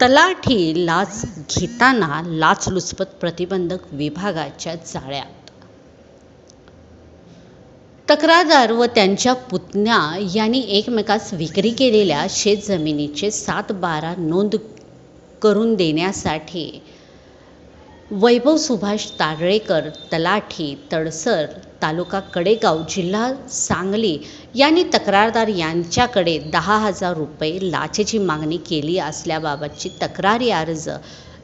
तलाठी लाच घेताना लाचलुचपत प्रतिबंधक विभागाच्या जाळ्यात. तक्रारदार व त्यांच्या पुतण्या यांनी एकमेकास विक्री केलेल्या शेतजमिनीचे सात बारा नोंद करून देण्यासाठी वैभव सुभाष तारळेकर तलाठी तडसर तालुका कडेगाव जिल्हा सांगली यांनी तक्रारदार यांच्याकडे दहा हजार रुपये लाचेची मागणी केली असल्याबाबतची तक्रारी अर्ज.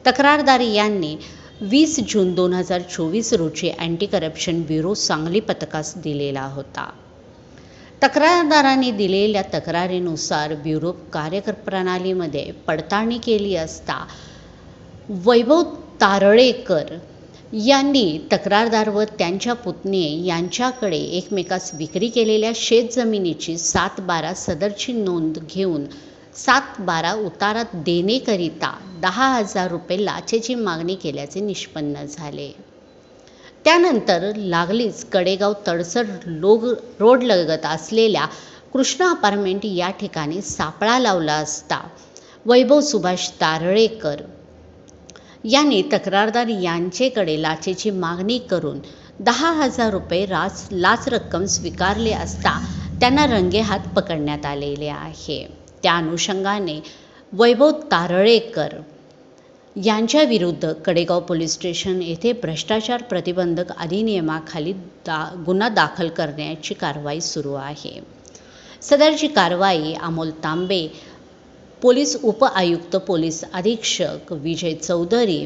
तक्रारदार यांनी वीस जून दोन हजार चोवीस रोजी अँटी करप्शन ब्युरो सांगली पथकास दिलेला होता. तक्रारदारांनी दिलेल्या तक्रारीनुसार ब्युरो कार्यप्रणालीमध्ये पडताळणी केली असता वैभव तारळेकर यांनी तक्रारदार व त्यांच्या पुतणे यांच्याकडे एकमेकास विक्री केलेल्या शेतजमिनीची सात बारा सदरची नोंद घेऊन सात बारा उतारात देणेकरिता दहा हजार रुपये लाचेची मागणी केल्याचे निष्पन्न झाले. त्यानंतर लागलीच कडेगाव तडसर लोग रोडलगत असलेल्या कृष्णा अपार्टमेंट या ठिकाणी सापळा लावला असता. वैभव सुभाष तारळेकर यांनी तक्रारदार यांचेकडे लाचेची मागणी करून दहा हजार रुपये राच लाच रक्कम स्वीकारली असता त्यांना रंगेहात पकडण्यात आलेले आहे. त्या अनुषंगाने वैभव तारळेकर यांच्याविरुद्ध कडेगाव पोलीस स्टेशन येथे भ्रष्टाचार प्रतिबंधक अधिनियमाखाली दा गुन्हा दाखल करण्याची कारवाई सुरू आहे. सदरची कारवाई अमोल तांबे पोलीस उपआयुक्त पोलीस अधीक्षक विजय चौधरी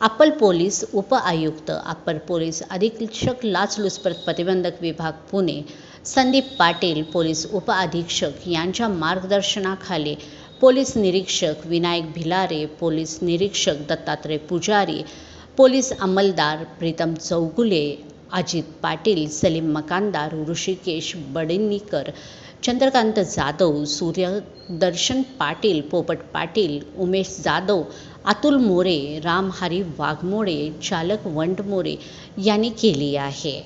अप्पर पोलीस उपआयुक्त अप्पर पोलीस अधीक्षक लाचलुचपत प्रतिबंधक विभाग पुणे संदीप पाटील पोलीस उपअधीक्षक यांच्या मार्गदर्शनाखाली पोलीस निरीक्षक विनायक भिलारे पोलीस निरीक्षक दत्तात्रय पुजारी पोलीस अंमलदार प्रीतम चौगुले अजित पाटील सलीम मकानदार ऋषिकेश बडिनीकर चंद्रकांत जाधव सूर्यदर्शन पाटील पोपट पाटील उमेश जाधव अतुल मोरे रामहरी वाघमोडे चालक वंट मोरे यांनी केली आहे.